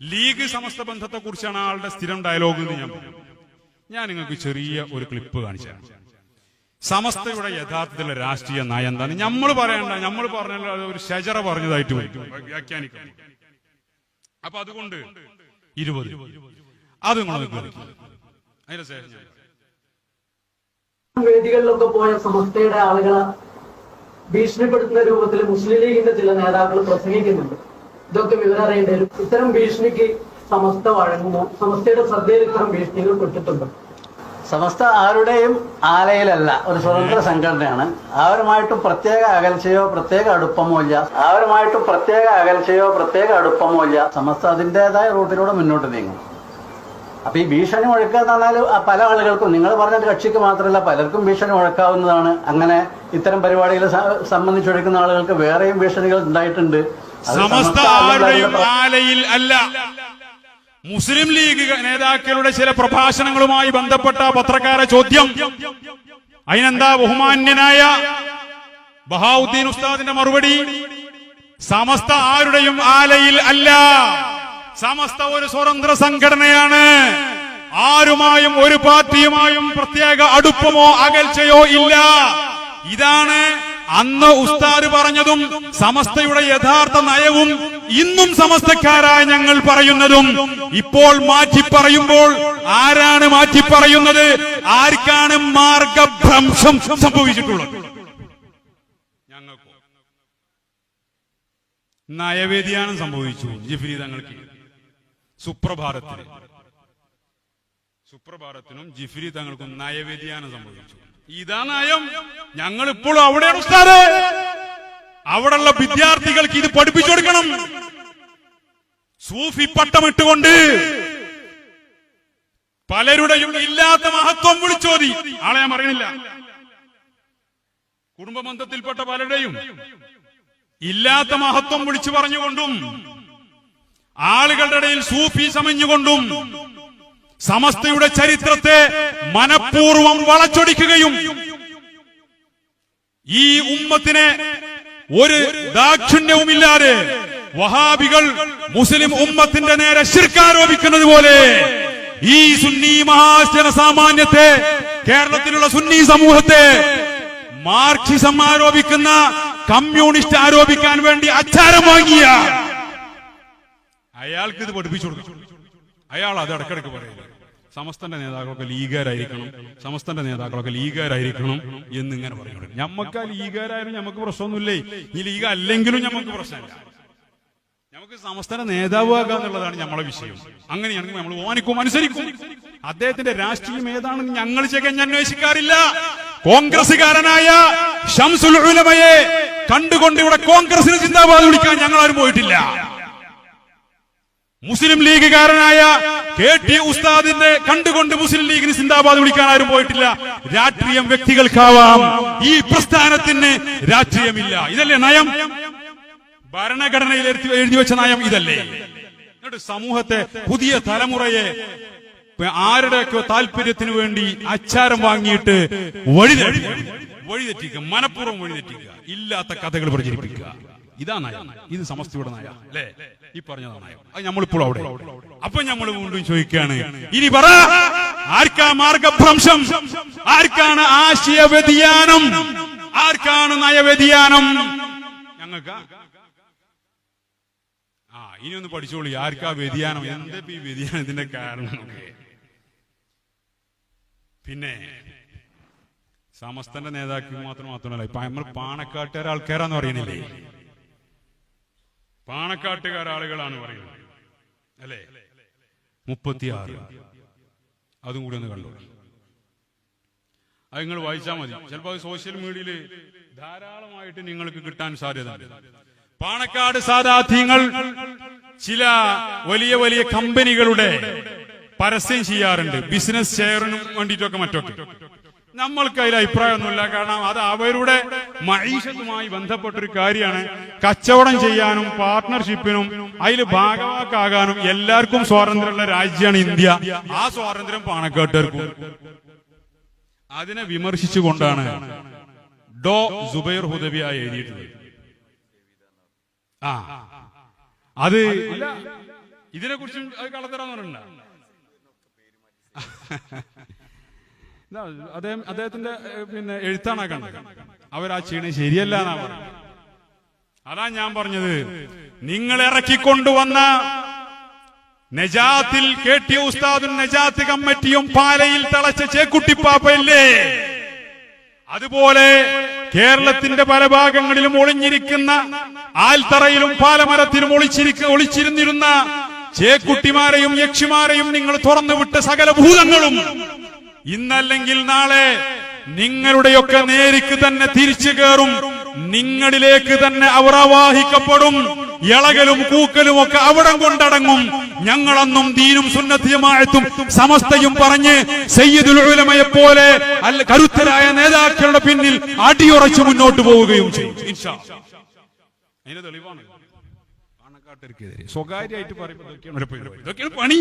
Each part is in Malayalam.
ലീഗ് സമസ്ത ബന്ധത്തെ കുറിച്ചാണ് ആളുടെ സ്ഥിരം ഡയലോഗ് എന്ന് ഞാൻ പറഞ്ഞു. ഞാൻ നിങ്ങൾക്ക് ചെറിയ ഒരു ക്ലിപ്പ് കാണിച്ചു സമസ്തയുടെ യഥാർത്ഥത്തിലുള്ള രാഷ്ട്രീയ നയം എന്താണ്? നമ്മൾ പറയണ്ട നമ്മൾ പറഞ്ഞ ഒരു ശജറ പറഞ്ഞതായിട്ട് വ്യാഖ്യാനിക്കണം അപ്പൊ അതുകൊണ്ട് ഇരുപത്. അത് നിങ്ങൾ വേദികളിലൊക്കെ പോയ സമസ്തയുടെ ആളുകളെ ഭീഷണിപ്പെടുത്തുന്ന രൂപത്തിൽ മുസ്ലിം ലീഗിന്റെ ചില നേതാക്കൾ പ്രസംഗിക്കുന്നുണ്ട്. ഇതൊക്കെ വിവരം അറിയേണ്ടി വരും ഇത്തരം ഭീഷണിക്ക് സമസ്ത വഴങ്ങുമോ സമസ്തയുടെ ശ്രദ്ധയിൽ ഇത്തരം ഭീഷണികൾ പെട്ടിട്ടുണ്ട്. സമസ്ത ആരുടെയും ആലയിലല്ല ഒരു സ്വതന്ത്ര സംഘടനയാണ്. അവരുമായിട്ടും പ്രത്യേക അകൽച്ചയോ പ്രത്യേക അടുപ്പമോ ഇല്ല. അവരുമായിട്ടും പ്രത്യേക അകൽച്ചയോ പ്രത്യേക അടുപ്പമോ ഇല്ല. സമസ്ത അതിന്റെതായ റൂട്ടിലൂടെ മുന്നോട്ട് നീങ്ങും. അപ്പൊ ഈ ഭീഷണി മുഴക്കുക എന്ന് പറഞ്ഞാൽ പല ആളുകൾക്കും നിങ്ങൾ പറഞ്ഞ കക്ഷിക്ക് മാത്രമല്ല പലർക്കും ഭീഷണി മുഴക്കാവുന്നതാണ്. അങ്ങനെ ഇത്തരം പരിപാടികൾ സംബന്ധിച്ചൊഴുക്കുന്ന ആളുകൾക്ക് വേറെയും ഭീഷണികൾ ഉണ്ടായിട്ടുണ്ട്. സമസ്ത ആരുടെയും ആലയിൽ അല്ല. മുസ്ലിം ലീഗ് നേതാക്കളുടെ ചില പ്രഭാഷണങ്ങളുമായി ബന്ധപ്പെട്ട പത്രക്കാരെ ചോദ്യം. അതിനെന്താ ബഹുമാന്യനായ ബഹാവുദ്ദീൻ ഉസ്താദിന്റെ മറുപടി? സമസ്ത ആരുടെയും ആലയിൽ അല്ല. സമസ്ത ഒരു സ്വതന്ത്ര സംഘടനയാണ്. ആരുമായും ഒരു പാർട്ടിയുമായും പ്രത്യേക അടുപ്പമോ അകൽച്ചയോ ഇല്ല. ഇതാണ് അന്ന് ഉസ്താദ് പറഞ്ഞതും സമസ്തയുടെ യഥാർത്ഥ നയവും ഇന്നും സമസ്തക്കാരായ ഞങ്ങൾ പറയുന്നതും ഇപ്പോൾ മാറ്റി പറയുമ്പോൾ ആരാണ് മാറ്റി പറയുന്നത് ആർക്കാണ് മാർഗഭ്രംശം സംഭവിച്ചിട്ടുള്ളത്? ഞങ്ങൾക്കോ? നയവേദിയാനം സംഭവിച്ചു ജിഫ്രി തങ്ങൾക്ക്. സുപ്രഭാതത്തിന് സുപ്രഭാതത്തിനും ജിഫ്രി തങ്ങൾക്കും നയവ്യതിയാനം സംഭവിച്ചു. ഇതാ നയം. ഞങ്ങൾ ഇപ്പോഴും അവിടെയാണ് ഉസ്താദ്. അവിടെയുള്ള വിദ്യാർത്ഥികൾക്ക് ഇത് പഠിപ്പിച്ചു കൊടുക്കണം. സൂഫി പട്ടമിട്ടുകൊണ്ട് പലരുടെയും ഇല്ലാത്ത മഹത്വം വിളിച്ചോതി. ആളെ ഞാൻ പറയുന്നില്ല. കുടുംബ ബന്ധത്തിൽപ്പെട്ട പലരുടെയും ഇല്ലാത്ത മഹത്വം വിളിച്ചു പറഞ്ഞുകൊണ്ടും ആളുകളുടെ ഇടയിൽ സൂഫി സമഞ്ഞുകൊണ്ടും സമസ്തയുടെ ചരിത്രത്തെ മനഃപൂർവം വളച്ചൊടിക്കുകയും ഈ ഉമ്മത്തിനെ ഒരു ദാക്ഷിണ്യവുമില്ലാതെ വഹാബികൾ മുസ്ലിം ഉമ്മത്തിന്റെ നേരെ ശിർക്കാരോപിക്കുന്നത് പോലെ ഈ സുന്നി മഹാജന സാമാന്യത്തെ കേരളത്തിലുള്ള സുന്നി സമൂഹത്തെ മാർക്സിസം ആരോപിക്കുന്ന കമ്മ്യൂണിസ്റ്റ് ആരോപിക്കാൻ വേണ്ടി അച്ചാരം വാങ്ങിയ അയാൾക്ക് ഇത് പഠിപ്പിച്ചു കൊടുക്കും. അയാൾ അത് ഇടക്കിടക്ക് പറയുന്നത് സമസ്തന്റെ നേതാക്കളൊക്കെ ലീഗരായിരിക്കണം. സമസ്തന്റെ നേതാക്കളൊക്കെ ലീഗാരായിരിക്കണം എന്നിങ്ങനെ പറയുന്നത് ഞമ്മക്ക് ആ ലീഗാരായാലും ഞമ്മക്ക് പ്രശ്നമൊന്നുമില്ലേ? ഈ ലീഗ് അല്ലെങ്കിലും ഞമ്മക്ക് പ്രശ്നമില്ല. നമുക്ക് നേതാവ് നേതാവാകുക എന്നുള്ളതാണ് നമ്മളെ വിഷയം. അങ്ങനെയാണെങ്കിൽ നമ്മൾ ഓനിക്കും അനുസരിക്കും. അദ്ദേഹത്തിന്റെ രാഷ്ട്രീയം ഏതാണെന്ന് ഞങ്ങൾ ചെകഞ്ഞ് അന്വേഷിക്കാറില്ല. കോൺഗ്രസുകാരനായ ഷംസുൽ ഉലമയെ കണ്ടുകൊണ്ട് ഇവിടെ കോൺഗ്രസിന് ചിന്താബാധ വിളിക്കാൻ ഞങ്ങൾ ആരും പോയിട്ടില്ല. മുസ്ലിം ലീഗുകാരനായ കെ ടി ഉസ്താദിന്റെ കണ്ടുകൊണ്ട് മുസ്ലിം ലീഗിന് സിന്ദാബാദ് വിളിക്കാൻ ആരും പോയിട്ടില്ല. രാഷ്ട്രീയം വ്യക്തികൾക്കാവാം. ഈ പ്രസ്ഥാനത്തിന് രാഷ്ട്രീയമില്ല. ഇതല്ലേ നയം? ഭരണഘടനയിൽ എഴുതി വെച്ച നയം ഇതല്ലേ? എന്നിട്ട് സമൂഹത്തെ പുതിയ തലമുറയെ ആരുടെയൊക്കെ താല്പര്യത്തിന് വേണ്ടി അച്ചാരം വാങ്ങിയിട്ട് വഴിതെറ്റി വഴിതെറ്റിക്കുക. മനഃപൂർവം വഴിതെറ്റിക്കുക. ഇല്ലാത്ത കഥകൾ പ്രചരിപ്പിക്കുക. ഇതാ നയം. ഇത് സമസ്തയുടെ നയം. അല്ലേ? ഈ പറഞ്ഞതാണ് നയം. അത് നമ്മളിപ്പോൾ അവിടെ. അപ്പൊ നമ്മൾ വീണ്ടും ചോദിക്കുകയാണ് ഇനി പറ ആർക്കാ മാർഗഭ്രംശം? ആർക്കാണ് ആശയ വ്യതിയാനം ആർക്കാണ് നയവ്യതിയാനം? ഞങ്ങൾക്ക് ആ ഇനി ഒന്ന് പഠിച്ചോളി. ആർക്കാ വ്യതിയാനം? എന്താ ഈ വ്യതിയാനത്തിന്റെ കാരണം. പിന്നെ സമസ്തന്റെ നേതാക്കൾ മാത്രം മാത്രമല്ല ഇപ്പൊ നമ്മൾ പാണക്കാട്ടുകാർ ആൾക്കാരാന്ന് പറയുന്നില്ലേ? പാണക്കാട്ടുകാർ ആളുകളാണ് പറയുന്നത്. അല്ലേ? മുപ്പത്തിയാറ്. അതും കൂടി ഒന്ന് കണ്ടു? അത് നിങ്ങൾ വായിച്ചാൽ മതി. ചിലപ്പോൾ അത് സോഷ്യൽ മീഡിയയിൽ ധാരാളമായിട്ട് നിങ്ങൾക്ക് കിട്ടാൻ സാധ്യത പാണക്കാട് സാധാത്യങ്ങൾ ചില വലിയ വലിയ കമ്പനികളുടെ പരസ്യം ചെയ്യാറുണ്ട്. ബിസിനസ് ഷെയറിനും വേണ്ടിയിട്ടൊക്കെ മറ്റൊക്കെ. നമ്മൾക്ക് അതിൽ അഭിപ്രായമൊന്നുമില്ല. കാരണം അത് അവരുടെ മൈഷത്തുമായി ബന്ധപ്പെട്ടൊരു കാര്യമാണ്. കച്ചവടം ചെയ്യാനും പാർട്ട്ണർഷിപ്പിനും അതിൽ ഭാഗവാക്കാകാനും എല്ലാവർക്കും സ്വാതന്ത്ര്യമുള്ള രാജ്യമാണ് ഇന്ത്യ. ആ സ്വാതന്ത്ര്യം പാണക്കാട്ടർക്കും അതിനെ വിമർശിച്ചുകൊണ്ടാണ് ഡോ സുബൈർ ഹുദബിയ എഴുതിയിട്ടുള്ളത്. ആ. അത് ഇതിനെ കുറിച്ചും അത് കള്ളത്തരാന്ന് അദ്ദേഹം അദ്ദേഹത്തിന്റെ പിന്നെ എഴുത്താണ് കണ്ടത് അവരാ ചെയ്യണത് ശരിയല്ല അതാ ഞാൻ പറഞ്ഞത്. നിങ്ങൾ ഇറക്കിക്കൊണ്ടുവന്ന നജാത്തിൽ കേട്ടിയ ഉസ്താദും നജാത്ത് കമ്മിറ്റിയും പാലയിൽ തളച്ച ചേക്കുട്ടിപ്പാപ്പയല്ലേ? അതുപോലെ കേരളത്തിന്റെ പല ഭാഗങ്ങളിലും ഒളിഞ്ഞിരിക്കുന്ന ആൽത്തറയിലും പാലമരത്തിലും ഒളിച്ചിരിക്ക ഒളിച്ചിരുന്നിരുന്ന ചേക്കുട്ടിമാരെയും യക്ഷിമാരെയും നിങ്ങൾ തുറന്നുവിട്ട സകല ഭൂതങ്ങളും ഇന്നല്ലെങ്കിൽ നാളെ നിങ്ങളുടെയൊക്കെ നേരിക്ക് തന്നെ തിരിച്ചു കയറും നിങ്ങളിലേക്ക് തന്നെ അവർ ആവാഹിക്കപ്പെടും. ഇളകലും കൂക്കലും ഒക്കെ അവിടം കൊണ്ടടങ്ങും. ഞങ്ങളെന്നും ദീനും സുന്നത്തിയുമായത്തും സമസ്തയും പറഞ്ഞ് സയ്യിദുൽ ഉലമയെ പോലെ അല്ല കരുത്തരായ നേതാക്കളുടെ പിന്നിൽ അടിയുറച്ചു മുന്നോട്ട് പോവുകയും ചെയ്യും. സ്വകാര്യമായിട്ട് പറയുമ്പോൾ. ഇതൊക്കെയാണ് പണി.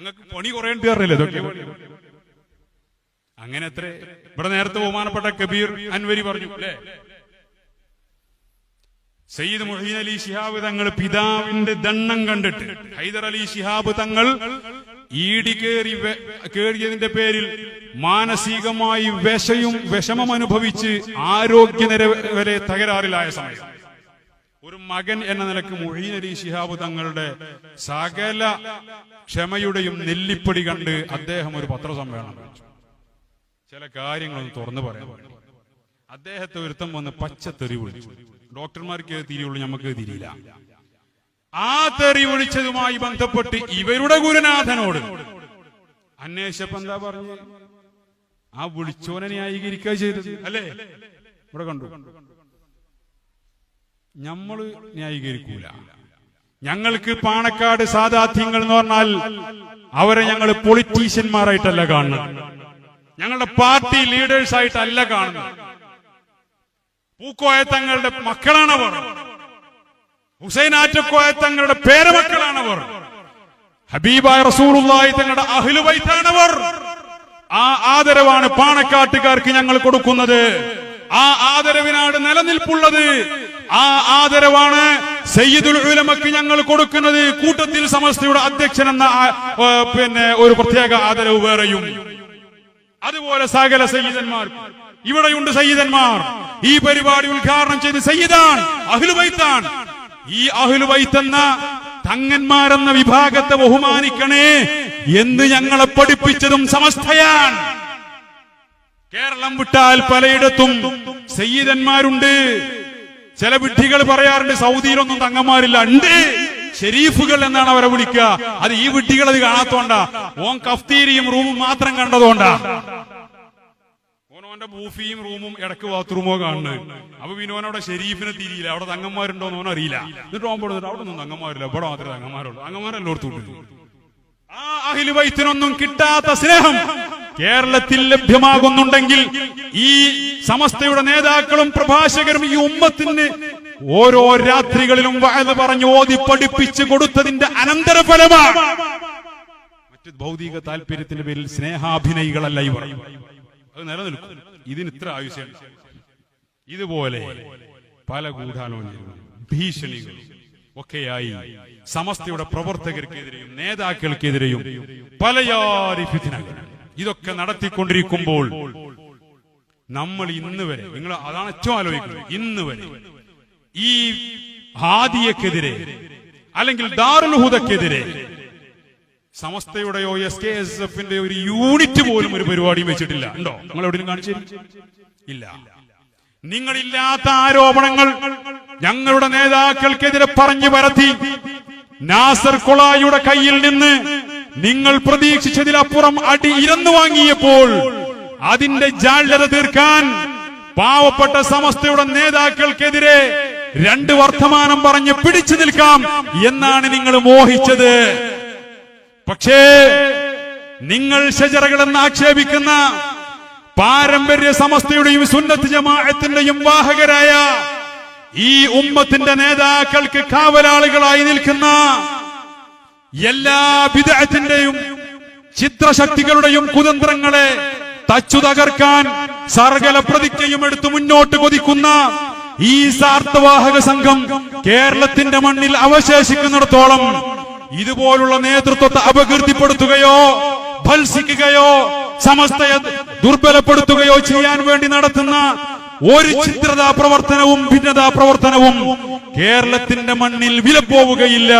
ഞങ്ങൾക്ക് പണി കുറേ ഉണ്ട് പറഞ്ഞില്ലേ ഇതൊക്കെ. അങ്ങനെ എത്ര? ഇവിടെ നേരത്തെ ബഹുമാനപ്പെട്ട കബീർ അൻവരി പറഞ്ഞു അല്ലേ? സയ്യിദ് മുഹീൻ അലി ശിഹാബ് തങ്ങൾ പിതാവിന്റെ ദണ്ണം കണ്ടിട്ട് ഹൈദർ അലി ശിഹാബ് തങ്ങൾ ഈടി കേറി കയറിയതിന്റെ പേരിൽ മാനസികമായി വിഷയും വിഷമം അനുഭവിച്ച് ആരോഗ്യനിര വരെ തകരാറിലായ സമയം. ഒരു മകൻ എന്ന നിലയ്ക്ക് മുഹീൻ ശിഹാബ് തങ്ങളുടെ സകല ക്ഷമയുടെയും നെല്ലിപ്പടി കണ്ട് അദ്ദേഹം ഒരു പത്രസമ്മേളനം വെച്ചു. ചില കാര്യങ്ങളൊന്ന് തുറന്നു പറയാൻ അദ്ദേഹത്തെ ഒരുത്തം വന്ന് പച്ചത്തെറി വിളിച്ചു. ഡോക്ടർമാർക്ക് തിരിയുള്ളൂ നമുക്ക് തിരിയില്ല. ആ തെറി വിളിച്ചതുമായി ബന്ധപ്പെട്ട് ഇവരുടെ ഗുരുനാഥനോട് അന്വേഷിച്ചപ്പോ എന്താ പറഞ്ഞു? ആ വിളിച്ചോനെ ന്യായീകരിക്കുക ചെയ്തത്. അല്ലേ? ഇവിടെ കണ്ടു. ഞമ്മൾ ന്യായീകരിക്കൂല. ഞങ്ങൾക്ക് പാണക്കാട് സാധാത്യങ്ങൾ എന്ന് പറഞ്ഞാൽ അവരെ ഞങ്ങൾ പൊളിറ്റീഷ്യന്മാരായിട്ടല്ല കാണുന്നത്. ഞങ്ങളുടെ പാർട്ടി ലീഡേഴ്സ് ആയിട്ടല്ല കാണുന്നത്. പൂക്കോയ തങ്ങളുടെ മക്കളാണവർ. ഹുസൈൻ ആറ്റക്കോയ തങ്ങളുടെ പേരമക്കളാണവർ. ഹബീബായ റസൂലുള്ളാഹി തങ്ങളുടെ അഹ്ലുബൈത്താണവർ ആ ആദരവാണ് പാണക്കാട്ടുകാർക്ക് ഞങ്ങൾ കൊടുക്കുന്നത്. ആ ആദരവിനാണ് നിലനിൽപ്പുള്ളത്. ആ ആദരവാണ് സയ്യിദുൽ ഉലമക്ക് ഞങ്ങൾ കൊടുക്കുന്നത്. കൂട്ടത്തിൽ സമസ്തയുടെ അധ്യക്ഷൻ എന്ന പിന്നെ ഒരു പ്രത്യേക ആദരവ് വേറെയും. അതുപോലെ സകല സയ്യിദന്മാർ. ഇവിടെയുണ്ട് സയ്യിദന്മാർ. ഈ പരിപാടി ഉദ്ഘാടനം ചെയ്ത് സയ്യിദാൻ അഹ്ലുബൈത്താൻ ഈ അഹ്ലുബൈത്ത് എന്ന തങ്ങന്മാരെന്ന വിഭാഗത്തെ ബഹുമാനിക്കണേ എന്ന് ഞങ്ങളെ പഠിപ്പിച്ചതും സമസ്തയാണ്. കേരളം വിട്ടാൽ പലയിടത്തും സയ്യിദന്മാരുണ്ട്. ചില വിഡ്ഢികൾ പറയാറുണ്ട് സൗദിയിലൊന്നും തങ്ങന്മാരില്ല. ഉണ്ട്. ഷെരീഫുകൾ എന്നാണ് അവരെ വിളിക്കുക. അത് ഈ വിഡ്ഢികൾ അത് കാണാത്തോണ്ടാ. ഓൻ കഫ്തീരിയും റൂമും മാത്രം കണ്ടതുകൊണ്ടാ. ഓനോന്റെ ബൂഫിയും റൂമും ഇടയ്ക്ക് ബാത്റൂമോ കാണുന്നത്. അപ്പൊ വിനോനവിടെ ഷെരീഫിനെ തിരിയില്ല. അവിടെ തങ്ങന്മാരുണ്ടോ എന്ന് ഓൻ അറിയില്ല എന്നിട്ട് ഓൻ ഓൻപ്പെടുന്നത് അവിടെ ഒന്നും തങ്ങന്മാരില്ല. ഇവിടെ മാത്രമേ തങ്ങന്മാരുള്ളൂ. തങ്ങന്മാരെല്ലോടത്തുണ്ട് ആ അഹിലുവൈത്തിനൊന്നും കിട്ടാത്ത സ്നേഹം. കേരളത്തിൽ ലഭ്യമാകുന്നുണ്ടെങ്കിൽ ഈ സമസ്തയുടെ നേതാക്കളും പ്രഭാഷകരും ഈ ഉമ്മത്തിന് ഓരോ രാത്രികളിലും വയത് പറഞ്ഞു ഓതി പഠിപ്പിച്ച് കൊടുത്തതിന്റെ അനന്തരഫലമാണ്. മറ്റു ഭൗതിക താല്പര്യത്തിന്റെ പേരിൽ സ്നേഹാഭിനയികളല്ല ഇവർ. അത് നിലനിൽക്കും. ഇതിന് ഇത്ര ആവശ്യം ഇതുപോലെ പല ഗൂഢാലോചനകളും ഭീഷണികളും ഒക്കെയായി സമസ്തയുടെ പ്രവർത്തകർക്കെതിരെയും നേതാക്കൾക്കെതിരെയും പലയാരി ഫിത്തിനകൾ ഇതൊക്കെ നടത്തിക്കൊണ്ടിരിക്കുമ്പോൾ നമ്മൾ ഇന്ന് വരെ നിങ്ങൾ അതാണ് ഏറ്റവും ആലോചിക്കുന്നത് ഇന്ന് വരെ ഈ ഹാദിയക്കെതിരെ അല്ലെങ്കിൽ ദാറുൽഹുദക്കെതിരെ സമസ്തയുടെയോ എസ് കെ എസ് എഫിന്റെ ഒരു യൂണിറ്റ് പോലും ഒരു പരിപാടിയും വെച്ചിട്ടില്ല. ഉണ്ടോ? നിങ്ങൾ എവിടെയും കാണിച്ചു ഇല്ല. നിങ്ങളില്ലാത്ത ആരോപണങ്ങൾ ഞങ്ങളുടെ നേതാക്കൾക്കെതിരെ പറഞ്ഞു പരത്തി നാസർ കൊളായിയുടെ കയ്യിൽ നിന്ന് നിങ്ങൾ പ്രതീക്ഷിച്ചതിലപ്പുറം അടി ഇരന്നു വാങ്ങിയപ്പോൾ അതിന്റെ ജാള്യത തീർക്കാൻ പാവപ്പെട്ട സമസ്തയുടെ നേതാക്കൾക്കെതിരെ രണ്ട് വർത്തമാനം പറഞ്ഞ് പിടിച്ചു നിൽക്കാം എന്നാണ് നിങ്ങൾ മോഹിച്ചത്. പക്ഷേ നിങ്ങൾ ഷജറകളെന്ന് ആക്ഷേപിക്കുന്ന പാരമ്പര്യ സമസ്തയുടെയും സുന്നത്ത് ജമാഅത്തിന്റെയും വാഹകരായ ഈ ഉമ്മത്തിന്റെ നേതാക്കൾക്ക് കാവലാളുകളായി നിൽക്കുന്ന എല്ലാ വിദഗ്ധത്തിന്റെയും ചിത്രശക്തികളുടെയും കുതന്ത്രങ്ങളെ തച്ചു തകർക്കാൻ സർഗല പ്രതിജ്ഞയും എടുത്ത് മുന്നോട്ട് കൊതിക്കുന്ന ഈ സാർത്ഥവാഹക സംഘം കേരളത്തിന്റെ മണ്ണിൽ അവശേഷിക്കുന്നിടത്തോളം ഇതുപോലുള്ള നേതൃത്വത്തെ അപകീർത്തിപ്പെടുത്തുകയോ ഭത്സിക്കുകയോ സമസ്തയെ ദുർബലപ്പെടുത്തുകയോ ചെയ്യാൻ വേണ്ടി നടത്തുന്ന ഒരു ചിത്രതാ പ്രവർത്തനവും ഭിന്നതാ പ്രവർത്തനവും കേരളത്തിന്റെ മണ്ണിൽ വിലപ്പോവുകയില്ല.